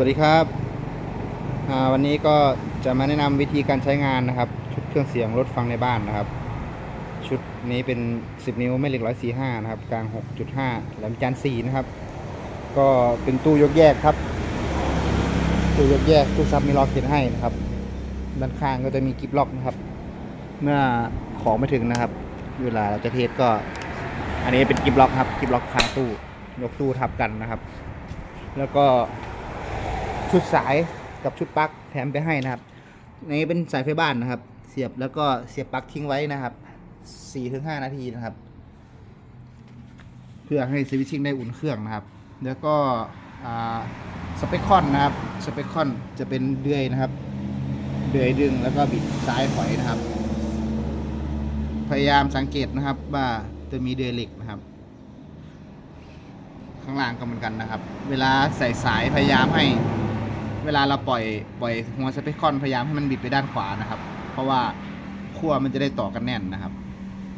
วัสดีครับ วันนี้ก็จะมาแนะนำวิธีการใช้งานนะครับ ชุดเครื่องเสียงรถฟังในบ้านนะครับ ชุดนี้เป็น 10 นิ้วแม่เหล็ก145นะครับ กลาง 6.5แหลมจาน4นะครับ ก็เป็นตู้ยกแยกครับ ตู้ยกแยกตู้ซับมีล็อกเก็ตให้นะครับ ด้านข้างก็จะมีกิฟล็อกนะครับ เมื่อของไม่ถึงนะครับ เวลาเราจะเทสก็ อันนี้เป็นกิฟล็อกครับกิฟล็อกคาตู้ยกตู้ทับกันนะครับ แล้วก็ ชุดสายกับชุดปลั๊กแถมไปให้นะครับในเป็นสายไฟบ้านนะครับ เสียบแล้วก็เสียบปลั๊กทิ้งไว้นะครับ4-5นาทีนะครับ เพื่อให้สวิตชิ่งได้อุ่นเครื่องนะครับ แล้วก็สเปคคอนนะครับสเปคคอนจะเป็นเดือยนะครับ เดือยดึงแล้วก็บิดซ้ายถอยนะครับ พยายามสังเกตนะครับว่าจะมีเดือยเหล็กนะครับ ข้างล่างก็เหมือนกันนะครับ เวลาใส่สายพยายามให้ เวลาเราปล่อยปล่อยหัวสเปคคอนพยายามให้มันบิดไปด้านขวานะครับ เพราะว่าขั้วมันจะได้ต่อกันแน่นนะครับ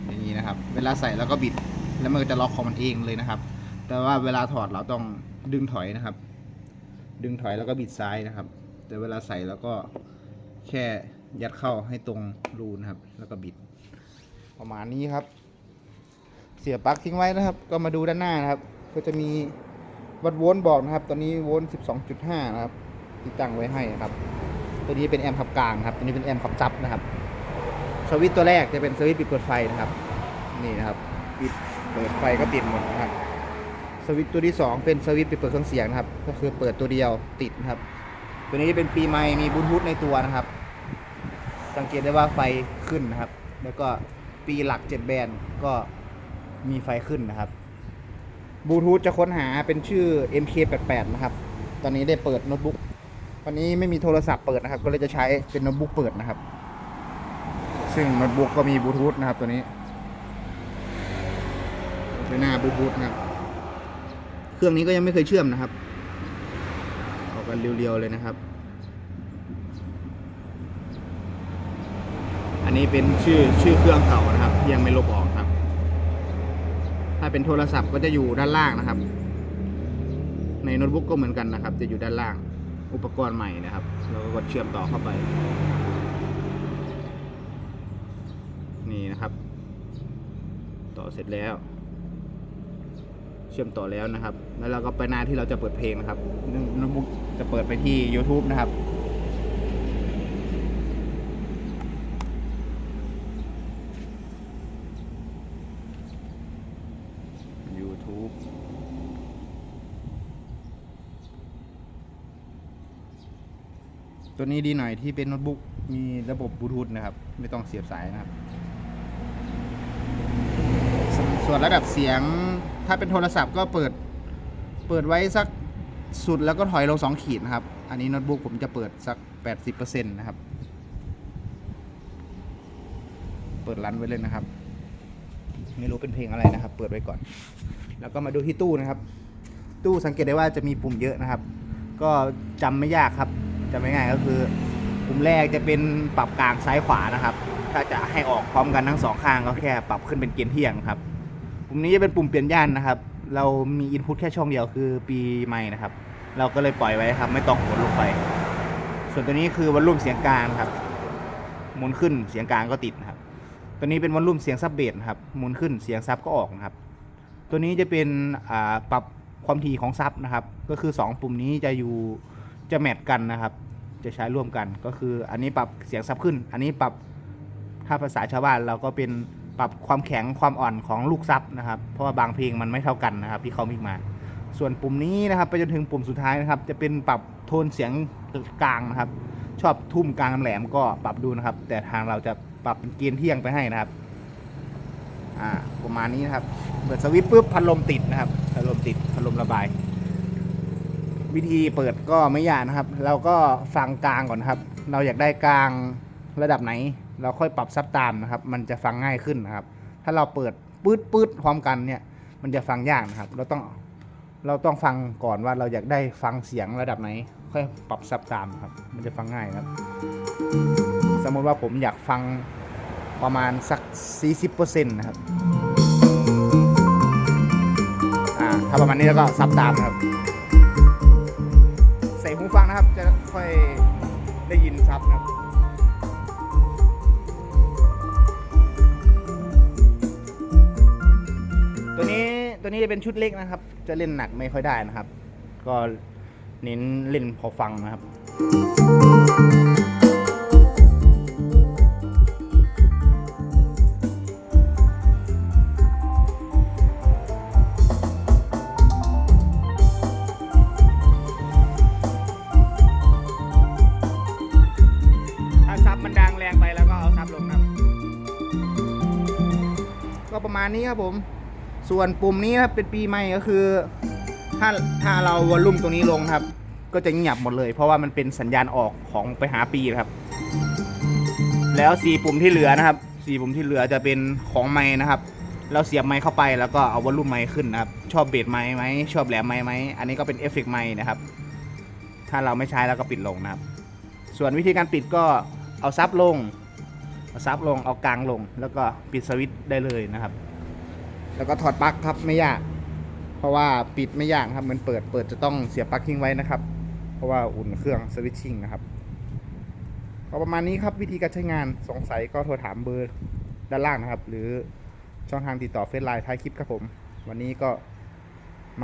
อย่างนี้นะครับ เวลาใส่แล้วก็บิดแล้วมันก็จะล็อกของมันเองเลยนะครับ แต่ว่าเวลาถอดเราต้องดึงถอยนะครับ ดึงถอยแล้วก็บิดซ้ายนะครับ แต่เวลาใส่แล้วก็แค่ยัดเข้าให้ตรงรูนะครับ แล้วก็บิด ประมาณนี้ครับ เสียบปลั๊กทิ้งไว้นะครับ ก็มาดูด้านหน้านะครับ ก็จะมีวัดโวลต์บอกนะครับ ตอนนี้โวลต์12.5 นะครับ ที่ตั้งไว้ให้นะครับ ตัวนี้เป็นแอมป์ขับกลางครับ ตัวนี้เป็นแอมป์ขับซับนะครับสวิตตัวแรกจะเป็นสวิตปิดเปิดไฟนะครับ นี่นะครับปิดเปิดไฟก็ติดหมดนะครับ สวิตตัวที่สองเป็นสวิตปิดเปิดเครื่องเสียงนะครับ ก็คือเปิดตัวเดียวติดนะครับ ตัวนี้จะเป็นปีใหม่มีบลูทูธในตัวนะครับ สังเกตได้ว่าไฟขึ้นนะครับ แล้วก็ปีหลักเจ็ดแบนก็มีไฟขึ้นนะครับบลูทูธจะค้นหาเป็นชื่อ MK88 นะครับ ตอนนี้ได้เปิดโน้ตบุ๊ก วันนี้ไม่มีโทรศัพท์เปิดนะครับ ก็เลยจะใช้เป็นโน้ตบุ๊กเปิดนะครับ ซึ่งโน้ตบุ๊กก็มีบลูทูธนะครับตัวนี้เป็นหน้าบลูทูธนะครับ เครื่องนี้ก็ยังไม่เคยเชื่อมนะครับออกกันเรียวๆเลยนะครับ อันนี้เป็นชื่อชื่อเครื่องเก่านะครับ ยังไม่ลบออกครับ ถ้าเป็นโทรศัพท์ก็จะอยู่ด้านล่างนะครับ ในโน้ตบุ๊กก็เหมือนกันนะครับ จะอยู่ด้านล่าง อุปกรณ์ใหม่นะครับ เราก็กดเชื่อมต่อเข้าไป นี่นะครับ ต่อเสร็จแล้ว เชื่อมต่อแล้วนะครับ แล้วเราก็ไปหน้าที่เราจะเปิดเพลงนะครับโน้ตบุ๊กจะเปิดไปที่ YouTube นะครับ YouTube ตัวนี้ดีหน่อยที่เป็นโน้ตบุ๊กมีระบบบลูทูธนะครับ ไม่ต้องเสียบสายนะครับสส่วนระดับเสียงถ้าเป็นโทรศัพท์ก็เปิดเปิดไว้สักสุดแล้วก็ถอยลงสองขีดนะครับ อันนี้โน้ตบุ๊กผมจะเปิดสัก 80%นะครับ เปิดรันไว้เลยนะครับ ไม่รู้เป็นเพลงอะไรนะครับ เปิดไว้ก่อน แล้วก็มาดูที่ตู้นะครับ ตู้สังเกตได้ว่าจะมีปุ่มเยอะนะครับ ก็จำไม่ยากครับ จำไม่ง่ายก็คือปุ่มแรกจะเป็นปรับกลางซ้ายขวานะครับ ถ้าจะให้ออกพร้อมกันทั้งสองข้างก็แค่ปรับขึ้นเป็นเกียร์เที่ยงครับปุ่มนี้จะเป็นปุ่มเปลี่ยนย่านนะครับ เรามีอินพุตแค่ช่องเดียวคือปีใหม่นะครับ เราก็เลยปล่อยไว้ครับ ไม่ต้องกดลงไป ส่วนตัวนี้คือวอลลุ่มเสียงกลางครับหมุนขึ้นเสียงกลางก็ติดนะครับ ตัวนี้เป็นวอลลุ่มเสียงซับเบสครับหมุนขึ้นเสียงซับก็ออกนะครับ ตัวนี้จะเป็นอ่าปรับความถี่ของซับนะครับ ก็คือ 2 ปุ่มนี้จะอยู่ จะแมทกันนะครับ จะใช้ร่วมกันก็คืออันนี้ปรับเสียงซับขึ้น อันนี้ปรับถ้าภาษาชาวบ้านเราก็เป็นปรับความแข็งความอ่อนของลูกซับนะครับ เพราะว่าบางเพลงมันไม่เท่ากันนะครับที่เขามิกมา ส่วนปุ่มนี้นะครับไปจนถึงปุ่มสุดท้ายนะครับ จะเป็นปรับโทนเสียงกลางนะครับ ชอบทุ่มกลางแหลมก็ปรับดูนะครับ แต่ทางเราจะปรับเป็นเกณฑ์เที่ยงไปให้นะครับอ่าประมาณนี้นะครับเปิดสวิตช์ปุ๊บพัดลมติดนะครับพัดลมติดพัดลมระบาย วิธีเปิดก็ไม่ยากนะครับ เราก็ฟังกลางก่อนครับ เราอยากได้กลางระดับไหน เราค่อยปรับซับตามนะครับ มันจะฟังง่ายขึ้นนะครับ ถ้าเราเปิดปื๊ดปื๊ดพร้อมกันเนี่ยมันจะฟังยากนะครับ เราต้องเราต้องฟังก่อนว่าเราอยากได้ฟังเสียงระดับไหน ค่อยปรับซับตามครับ มันจะฟังง่ายครับ สมมติว่าผมอยากฟังประมาณสัก 40%นะครับ อ่า ถ้าประมาณนี้แล้วก็ซับตามครับ ใส่หูฟังนะครับ จะค่อยได้ยินซับนะครับตัวนี้ตัวนี้จะเป็นชุดเล็กนะครับ จะเล่นหนักไม่ค่อยได้นะครับ ก็เน้นเล่นพอฟังนะครับ ประมาณนี้ครับผม ส่วนปุ่มนี้ครับเป็นปีใหม่ก็คือ ถ้าถ้าเราวอลลุ่มตรงนี้ลงครับ ก็จะเงียบหมดเลย เพราะว่ามันเป็นสัญญาณออกของไปหาปีนะครับ แล้วสีปุ่มที่เหลือนะครับสีปุ่มที่เหลือจะเป็นของไม้นะครับเราเสียบไม้เข้าไปแล้วก็เอาวอลลุ่มไม้ขึ้นนะครับ ชอบเบสไม้ไหมชอบแหลมไม้ไหมอันนี้ก็เป็นเอฟเฟกต์ไม้นะครับ ถ้าเราไม่ใช้แล้วก็ปิดลงนะครับ ส่วนวิธีการปิดก็เอาซับลง ซับลงเอากลางลง แล้วก็ปิดสวิตช์ได้เลยนะครับ แล้วก็ถอดปลั๊กครับไม่ยาก เพราะว่าปิดไม่ยากครับเหมันเปิดเปิดจะต้องเสียบปลั๊กทิ้งไว้นะครับ เพราะว่าอุ่นเครื่องสวิตชิ่งนะครับก็ประมาณนี้ครับวิธีการใช้งานสงสัยก็โทรถามเบอร์ด้านล่างนะครับ หรือช่องทางติดต่อเฟซไลน์ท้ายคลิปครับผม วันนี้ก็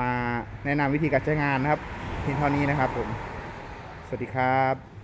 มาแนะนำวิธีการใช้งานนะครับเพียงเท่านี้นะครับผม สวัสดีครับ